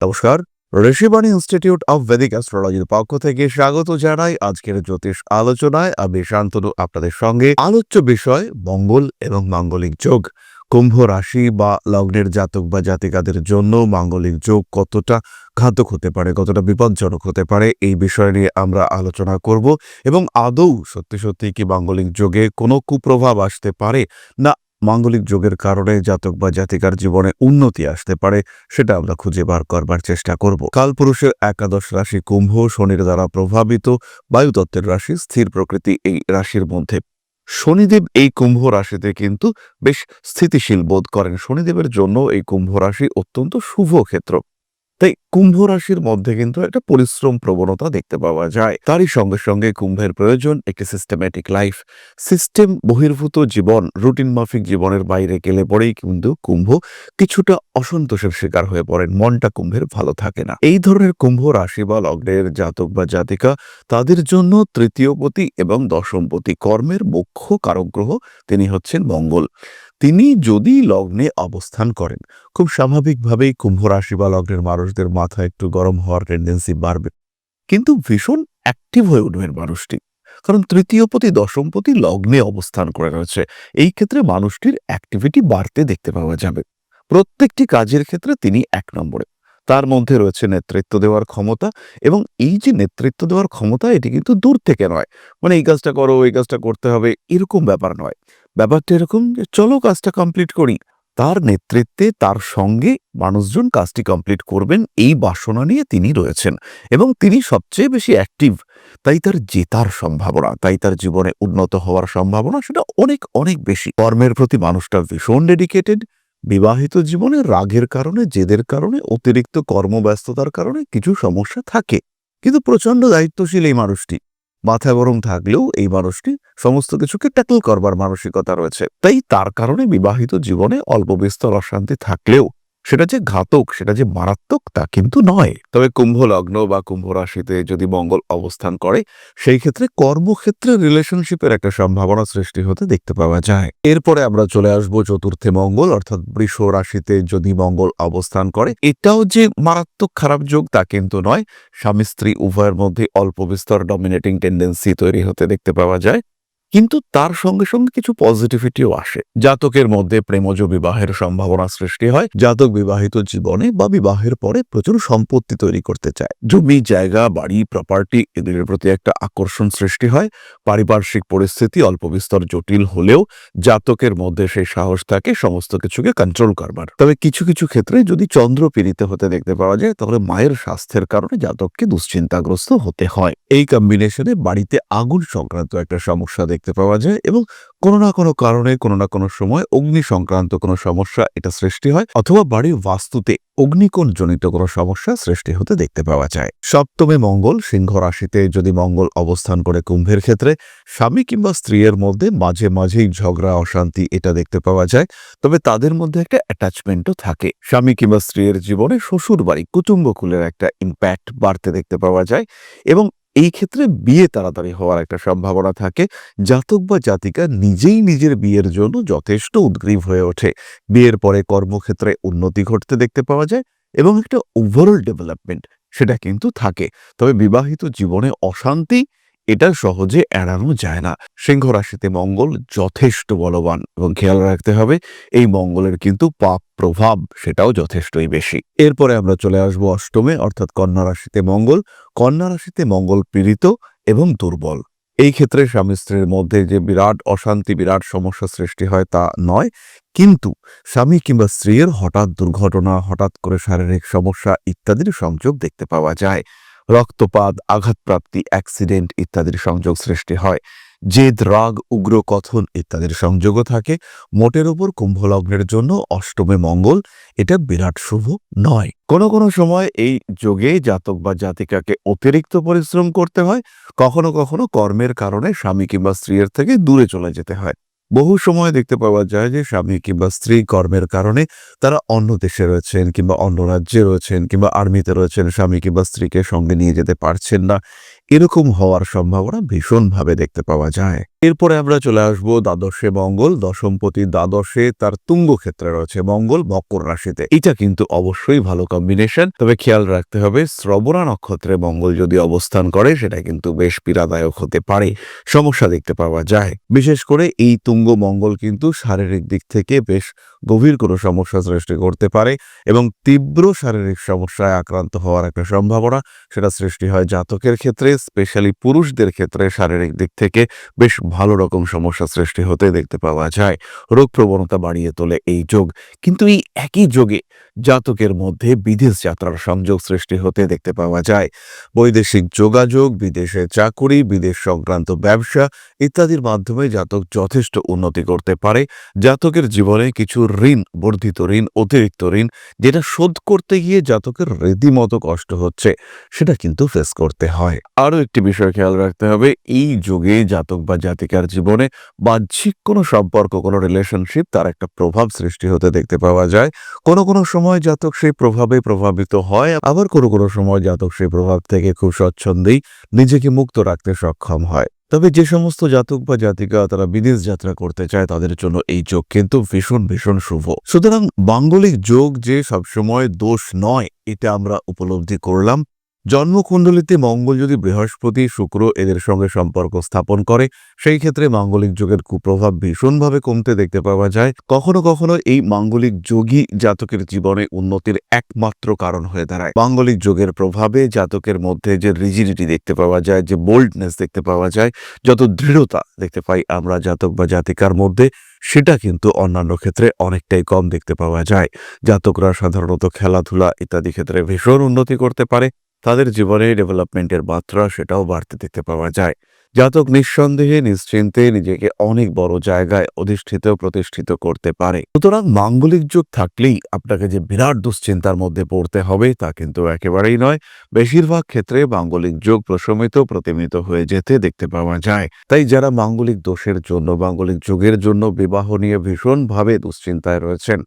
নমস্কার, Rishibani institute of Vedic অ্যাস্ট্রোলজির পক্ষ থেকে স্বাগত জানাই আজকের জ্যোতিষ আলোচনায়। আমি শান্তনু, আপনাদের সঙ্গে আলোচ্য বিষয় মঙ্গল এবং মাঙ্গলিক যোগ। কুম্ভ রাশি বা লগ্নের জাতক বা জাতিকাদের জন্য মাঙ্গলিক যোগ কতটা ঘাতক হতে পারে, কতটা বিপজ্জনক হতে পারে, এই বিষয় নিয়ে আমরা আলোচনা করব। এবং আদৌ সত্যি সত্যি কি মাঙ্গলিক যোগে কোনো কুপ্রভাব আসতে পারে, না মাঙ্গলিক যোগের কারণে জাতক বা জাতিকার জীবনে উন্নতি আসতে পারে, সেটা আমরা খুঁজে বার করবার চেষ্টা করব। কালপুরুষের একাদশ রাশি কুম্ভ শনির দ্বারা প্রভাবিত, বায়ুতত্ত্বের রাশি স্থির প্রকৃতি এই রাশির মধ্যে। শনিদেব এই কুম্ভ রাশিতে কিন্তু বেশ স্থিতিশীল বোধ করেন। শনিদেবের জন্য এই কুম্ভ রাশি অত্যন্ত শুভ ক্ষেত্র। তাই কুম্ভ রাশির মধ্যে কিন্তু একটা পরিশ্রম প্রবণতা দেখতে পাওয়া যায়। তারই সঙ্গে সঙ্গে কুম্ভের প্রয়োজন একটি সিস্টেম্যাটিক লাইফ সিস্টেম বহির্ভূত জীবন রুটিন মাফিক জীবনের বাইরে গেলে পরেই কিন্তু কুম্ভ কিছুটা অসন্তোষের শিকার হয়ে পড়েন। মনটা কুম্ভের ভালো থাকে না। এই ধরনের কুম্ভ রাশি বা লগ্নের জাতক বা জাতিকা, তাদের জন্য তৃতীয়পতি এবং দশমপতি কর্মের মুখ্য কারক গ্রহ তিনি হচ্ছেন মঙ্গল। তিনি যদি লগ্নে অবস্থান করেন, খুব স্বাভাবিকভাবেই কুম্ভ রাশি বা লগ্নের মানুষদের মাথা একটু গরম হওয়ার টেন্ডেন্সি বাড়বে। কিন্তু ভীষণ অ্যাক্টিভ হয়ে উঠবেন মানুষটি। কারণ তৃতীয়পতি দশমপতি লগ্নে অবস্থান করে রয়েছে। এই ক্ষেত্রে মানুষটির অ্যাক্টিভিটি বাড়তে দেখতে পাওয়া যাবে। প্রত্যেকটি কাজের ক্ষেত্রে তিনি এক নম্বরে। তার মধ্যে রয়েছে নেতৃত্ব দেওয়ার ক্ষমতা এবং এই যে নেতৃত্ব দেওয়ার ক্ষমতা, এটি কিন্তু দূর থেকে নয়। মানে এই কাজটা করো, এই কাজটা করতে হবে, এরকম ব্যাপার নয়। ব্যাপারটা এরকম যে, চলো কাজটা কমপ্লিট করি। তার নেতৃত্বে, তার সঙ্গে মানুষজন কাজটি কমপ্লিট করবেন, এই বাসনা নিয়ে তিনি রয়েছেন। এবং তিনি সবচেয়ে বেশি অ্যাক্টিভ তাই তার জেতার সম্ভাবনা, তাই তার জীবনে উন্নত হওয়ার সম্ভাবনা, সেটা অনেক অনেক বেশি। কর্মের প্রতি মানুষটা ভীষণ ডেডিকেটেড বিবাহিত জীবনে রাগের কারণে, জেদের কারণে, অতিরিক্ত কর্মব্যস্ততার কারণে কিছু সমস্যা থাকে। কিন্তু প্রচণ্ড দায়িত্বশীল এই মানুষটি। মাথা গরম থাকলেও এই মানুষটি সমস্ত কিছুকে ট্যাকল করবার মানসিকতা রয়েছে। তাই তার কারণে বিবাহিত জীবনে অল্প বিস্তর অশান্তি থাকলেও সেটা যে ঘাতক, সেটা যে মারাত্মক তা কিন্তু নয়। তবে কুম্ভ লগ্ন বা কুম্ভ রাশিতে যদি মঙ্গল অবস্থান করে, সেই ক্ষেত্রে কর্মক্ষেত্রে রিলেশনশিপের একটা সম্ভাবনা সৃষ্টি হতে দেখতে পাওয়া যায়। এরপরে আমরা চলে আসব চতুর্থে মঙ্গল, অর্থাৎ বৃষ রাশিতে যদি মঙ্গল অবস্থান করে, এটাও যে মারাত্মক খারাপ যোগ তা কিন্তু নয়। স্বামী স্ত্রী উভয়ের মধ্যে অল্প বিস্তর ডমিনেটিং টেন্ডেন্সি তৈরি হতে দেখতে পাওয়া যায়। কিন্তু তার সঙ্গে সঙ্গে কিছু পজিটিভিটিও আসে। জাতকের মধ্যে প্রেমজ বিবাহের সম্ভাবনা সৃষ্টি হয়। জাতক বিবাহিত জীবনে বা বিবাহের পরে প্রচুর সম্পত্তি তৈরি করতে চায়। জমি, জায়গা, বাড়ি প্রপার্টি এদের প্রতি একটা আকর্ষণ সৃষ্টি হয়। পারিপার্শ্বিক পরিস্থিতি অল্প বিস্তর জটিল হলেও জাতকের মধ্যে সেই সাহস থাকে সমস্ত কিছুকে কন্ট্রোল করবার। তবে কিছু কিছু ক্ষেত্রে যদি চন্দ্র পীড়িত হতে দেখতে পাওয়া যায়, তাহলে মায়ের স্বাস্থ্যের কারণে জাতককে দুশ্চিন্তাগ্রস্ত হতে হয়। এই কম্বিনেশনে বাড়িতে আগুন সংক্রান্ত একটা সমস্যা দেখতে পাওয়া যায় এবং কোনো না কোনো কারণে কোনো না কোনো সময় অগ্নি সংক্রান্ত কোনো সমস্যা এটা সৃষ্টি হয় অথবা বাড়ির বাস্তুতে অগ্নিকোণ জনিত কোনো সমস্যা সৃষ্টি হতে দেখতে পাওয়া যায়। সপ্তমে মঙ্গল, সিংহ রাশিতে যদি মঙ্গল অবস্থান করে কুম্ভের ক্ষেত্রে, স্বামী কিংবা স্ত্রীর মধ্যে মাঝে মাঝেই ঝগড়া, অশান্তি এটা দেখতে পাওয়া যায়, তবে তাদের মধ্যে একটা অ্যাটাচমেন্টও থাকে। স্বামী কিংবা স্ত্রীর জীবনে শ্বশুর বাড়ি কুটুম্বকুলের একটা ইম্প্যাক্ট বাড়তে দেখতে পাওয়া যায় এবং এই ক্ষেত্রে বিয়ে তাড়াতাড়ি হওয়ার একটা সম্ভাবনা থাকে। জাতক বা জাতিকা নিজেই নিজের বিয়ের জন্য যথেষ্ট উদ্গ্রীব হয়ে ওঠে। বিয়ের পরে কর্মক্ষেত্রে উন্নতি ঘটতে দেখতে পাওয়া যায় এবং একটা ওভারঅল ডেভেলপমেন্ট সেটা কিন্তু থাকে। তবে বিবাহিত জীবনে অশান্তি এটা সহজে এড়ানো যায় না। সিংহ রাশিতে মঙ্গল যথেষ্ট বলবান এবং খেয়াল রাখতে হবে, এই মঙ্গলের কিন্তু পাপ প্রভাব সেটাও যথেষ্টই বেশি। এরপরে আমরা চলে আসব অষ্টমে, অর্থাৎ কন্যা রাশিতে মঙ্গল। কন্যা রাশিতে মঙ্গল পীড়িত এবং দুর্বল। এই ক্ষেত্রে স্বামী স্ত্রীর মধ্যে যে বিরাট অশান্তি, বিরাট সমস্যা সৃষ্টি হয় তা নয়, কিন্তু স্বামী কিংবা স্ত্রীর হঠাৎ দুর্ঘটনা, হঠাৎ করে শারীরিক সমস্যা ইত্যাদির সংযোগ দেখতে পাওয়া যায়। রক্তপাত, আঘাতপ্রাপ্তি, অ্যাক্সিডেন্ট ইত্যাদির সংযোগ সৃষ্টি হয়। জেদ, রাগ, উগ্র কথন ইত্যাদির সংযোগও থাকে। মোটের ওপর কুম্ভলগ্নের জন্য অষ্টমে মঙ্গল এটা বিরাট শুভ নয়। কোনো কোনো সময় এই যোগে জাতক বা জাতিকাকে অতিরিক্ত পরিশ্রম করতে হয়। কখনো কখনো কর্মের কারণে স্বামী কিংবা স্ত্রীর থেকে দূরে চলে যেতে হয়। বহু সময় দেখতে পাওয়া যায় যে স্বামী কিংবা স্ত্রী কর্মের কারণে তারা অন্য দেশে রয়েছেন কিংবা অন্য রাজ্যে রয়েছেন কিংবা আর্মিতে রয়েছেন, স্বামী কিংবা স্ত্রীকে সঙ্গে নিয়ে যেতে পারছেন না। এরকম হওয়ার সম্ভাবনা ভীষণভাবে দেখতে পাওয়া যায়। এরপরে আমরা চলে আসব দ্বাদশে মঙ্গল, দশমপতি দ্বাদশে তার তুঙ্গ ক্ষেত্রে রয়েছে মঙ্গল, মকর রাশিতে। এটা কিন্তু অবশ্যই ভালো কম্বিনেশন তবে খেয়াল রাখতে হবে শ্রবণা নক্ষত্রে মঙ্গল যদি অবস্থান করে, সেটা কিন্তু বেশ পীড়াদায়ক হতে পারে। সমস্যা দেখতে পাওয়া যায়। বিশেষ করে এই তুঙ্গ মঙ্গল কিন্তু শারীরিক দিক থেকে বেশ গভীর কোনো সমস্যা সৃষ্টি করতে পারে এবং তীব্র শারীরিক সমস্যায় আক্রান্ত হওয়ার একটা সম্ভাবনা সেটা সৃষ্টি হয় জাতকের ক্ষেত্রে স্পেশালি পুরুষদের ক্ষেত্রে শারীরিক দিক থেকে বেশ ভালো রকম সমস্যা সৃষ্টি হতে দেখতে পাওয়া যায়। রোগ প্রবণতা বাড়িয়ে তোলে এই যোগ। কিন্তু এই একই যোগে জাতকের মধ্যে বিদেশ যাত্রার সংযোগ সৃষ্টি হতে দেখতে পাওয়া যায়। বৈদেশিক যোগাযোগ, বিদেশে চাকুরি, বিদেশ সংক্রান্ত ব্যবসা ইত্যাদির মাধ্যমে জাতক যথেষ্ট উন্নতি করতে পারে। জাতকের জীবনে কিছু ঋণ, বর্ধিত ঋণ, অতিরিক্ত ঋণ, যেটা শোধ করতে গিয়ে জাতকের রীতিমতো কষ্ট হচ্ছে, সেটা কিন্তু ফেস করতে হয়। আরও একটি বিষয় খেয়াল রাখতে হবে, এই যুগে জাতক বা জাতিকার জীবনে বাহ্যিক কোনো সম্পর্ক, কোনো রিলেশনশিপ তার একটা প্রভাব সৃষ্টি হতে দেখতে পাওয়া যায়। কোনো কোনো সময় জাতক সেই প্রভাবে প্রভাবিত হয়, আবার কোনো কোনো সময় জাতক সেই প্রভাব থেকে খুব স্বচ্ছন্দেই নিজেকে মুক্ত রাখতে সক্ষম হয়। তবে যে সমস্ত জাতক বা জাতিকা তারা বিদেশ যাত্রা করতে চায় তাদের জন্য এই যোগ কিন্তু ভীষণ ভীষণ শুভ। সুতরাং বাঙ্গলিক যোগ যে সবসময় দোষ নয়, এটা আমরা উপলব্ধি করলাম। জন্মকুণ্ডলিতে মঙ্গল যদি বৃহস্পতি, শুক্র এদের সঙ্গে সম্পর্ক স্থাপন করে, সেই ক্ষেত্রে মাঙ্গলিক যোগের কুপ্রভাব ভীষণভাবে কমতে দেখতে পাওয়া যায়। কখনো কখনো এই মাঙ্গলিক যোগী জাতকের জীবনে উন্নতির একমাত্র কারণ হয়ে দাঁড়ায়। মাঙ্গলিক যোগের প্রভাবে জাতকের মধ্যে যে রিজিডিটি দেখতে পাওয়া যায়, যে বোল্ডনেস দেখতে পাওয়া যায়, যত দৃঢ়তা দেখতে পাই আমরা জাতক বা জাতিকার মধ্যে, সেটা কিন্তু অন্যান্য ক্ষেত্রে অনেকটাই কম দেখতে পাওয়া যায়। জাতকরা সাধারণত খেলাধুলা ইত্যাদি ক্ষেত্রে ভীষণ উন্নতি করতে পারে। তাদের জীবনে ডেভেলপমেন্টের মাত্রা সেটাও বাড়তে দেখতে পাওয়া যায়। জাতক নিঃসন্দেহে নিশ্চিন্তে নিজেকে অনেক বড় জায়গায় অধিষ্ঠিত, প্রতিষ্ঠিত করতে পারে। সুতরাং মাঙ্গলিক যুগ থাকলেই আপনাকে যে বিরাট দুশ্চিন্তার মধ্যে পড়তে হবে তা কিন্তু একেবারেই নয়। বেশিরভাগ ক্ষেত্রে মাঙ্গলিক যোগ প্রশমিত প্রতিমিত হয়ে যেতে দেখতে পাওয়া যায়। তাই যারা মাঙ্গলিক দোষের জন্য, মাঙ্গলিক যুগের জন্য বিবাহ নিয়ে ভীষণভাবে দুশ্চিন্তায় রয়েছেন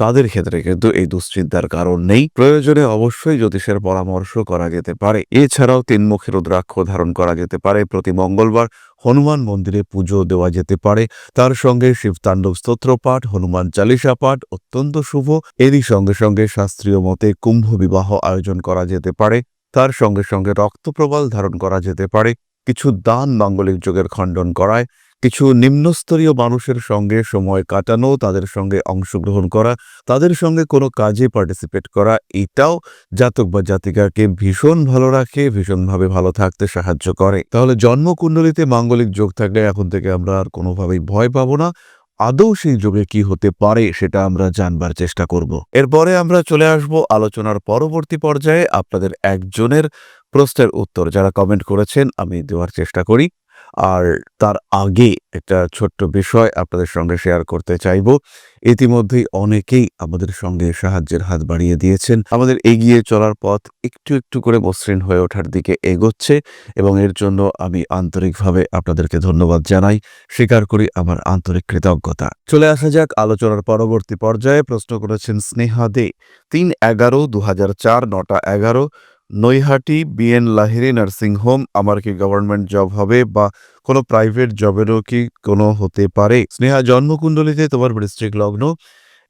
তাদের ক্ষেত্রে কিন্তু এই দুশ্চিন্তার কারণ নেই। প্রয়োজনে অবশ্যই জ্যোতিষের পরামর্শ করা যেতে পারে। এছাড়াও তিনমুখী রুদ্রাক্ষ ধারণ করা যেতে পারে। প্রতি মঙ্গলবার হনুমান মন্দিরে পুজো দেওয়া যেতে পারে। তার সঙ্গে শিবতাণ্ডব স্তোত্র পাঠ, হনুমান চালিসা পাঠ অত্যন্ত শুভ। এরই সঙ্গে সঙ্গে শাস্ত্রীয় মতে কুম্ভ বিবাহ আয়োজন করা যেতে পারে। তার সঙ্গে সঙ্গে রক্তপ্রবাল ধারণ করা যেতে পারে। কিছু দান মাঙ্গলিক যোগের খণ্ডন করায় কিছু নিম্নস্তরীয় মানুষের সঙ্গে সময় কাটানো, তাদের সঙ্গে অংশগ্রহণ করা, তাদের সঙ্গে কোনো কাজে পার্টিসিপেট করা, এটাও জাতক বা জাতিকাকে ভীষণ ভালো রাখে, ভীষণভাবে ভালো থাকতে সাহায্য করে। তাহলে জন্মকুণ্ডলিতে মাঙ্গলিক যোগ থাকলে এখন থেকে আমরা আর কোনোভাবেই ভয় পাবো না। আদৌ সেই যোগে কি হতে পারে সেটা আমরা জানবার চেষ্টা করব। এরপরে আমরা চলে আসব আলোচনার পরবর্তী পর্যায়ে। আপনাদের একজনের প্রশ্নের উত্তর যারা কমেন্ট করেছেন, আমি দেওয়ার চেষ্টা করি। আর তার আগে একটা ছোট্ট বিষয় আপনাদের সঙ্গে শেয়ার করতে চাইব। ইতিমধ্যেই অনেকেই আমাদের সঙ্গে সাহায্যের হাত বাড়িয়ে দিয়েছেন। আমাদের এগিয়ে চলার পথ একটু একটু করে মসৃণ হয়ে ওঠার দিকে এগোচ্ছে এবং এর জন্য আমি আন্তরিকভাবে আপনাদেরকে ধন্যবাদ জানাই। স্বীকার করি আমার আন্তরিক কৃতজ্ঞতা। চলে আসা যাক আলোচনার পরবর্তী পর্যায়ে। প্রশ্ন করেছেন, স্নেহা দে, তিন এগারো দু হাজার চার, নটা এগারো। Naihati, BN Lahiri nursing home, আমার কি গভর্নমেন্ট জব হবে বা কোনো প্রাইভেট জবেরও কি কোনো হতে পারে? স্নেহা, জন্মকুণ্ডলিতে তোমার বৃষ্টিক লগ্ন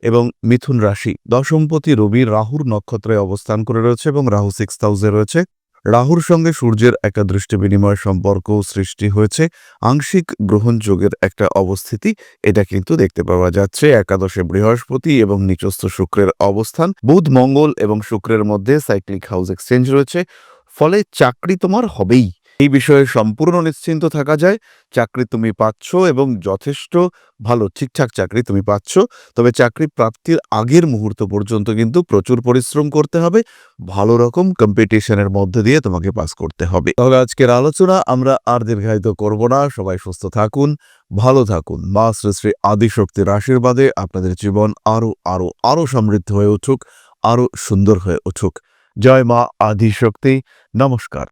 এবং মিথুন রাশি। দশমপতি রবি রাহুর নক্ষত্রে অবস্থান করে রয়েছে এবং রাহু সিক্স হাউসে রয়েছে। রাহুর সঙ্গে সূর্যের একটা দৃষ্টি বিনিময় সম্পর্ক সৃষ্টি হয়েছে। আংশিক গ্রহণযোগের একটা অবস্থিতি, এটা কিন্তু দেখতে পাওয়া যাচ্ছে। একাদশে বৃহস্পতি এবং নিচস্থ শুক্রের অবস্থান, বুধ, মঙ্গল এবং শুক্রের মধ্যে সাইক্লিক হাউস এক্সচেঞ্জ রয়েছে। ফলে চাকরি তোমার হবেই। এই বিষয়ে সম্পূর্ণ নিশ্চিন্ত থাকা যায়। চাকরি তুমি পাচ্ছ এবং যথেষ্ট ভালো ঠিকঠাক চাকরি তুমি পাচ্ছ। তবে চাকরি প্রাপ্তির আগের মুহূর্ত পর্যন্ত কিন্তু প্রচুর পরিশ্রম করতে হবে। ভালো রকম কম্পিটিশনের মধ্যে দিয়ে তোমাকে পাস করতে হবে। তাহলে আজকের আলোচনা আমরা আর দীর্ঘায়িত করব না। সবাই সুস্থ থাকুন, ভালো থাকুন। মা শ্রী শ্রী আদিশক্তির আশীর্বাদে আপনাদের জীবন আরও আরও আরও সমৃদ্ধ হয়ে উঠুক, আরও সুন্দর হয়ে উঠুক। জয় মা আদিশক্তি। নমস্কার।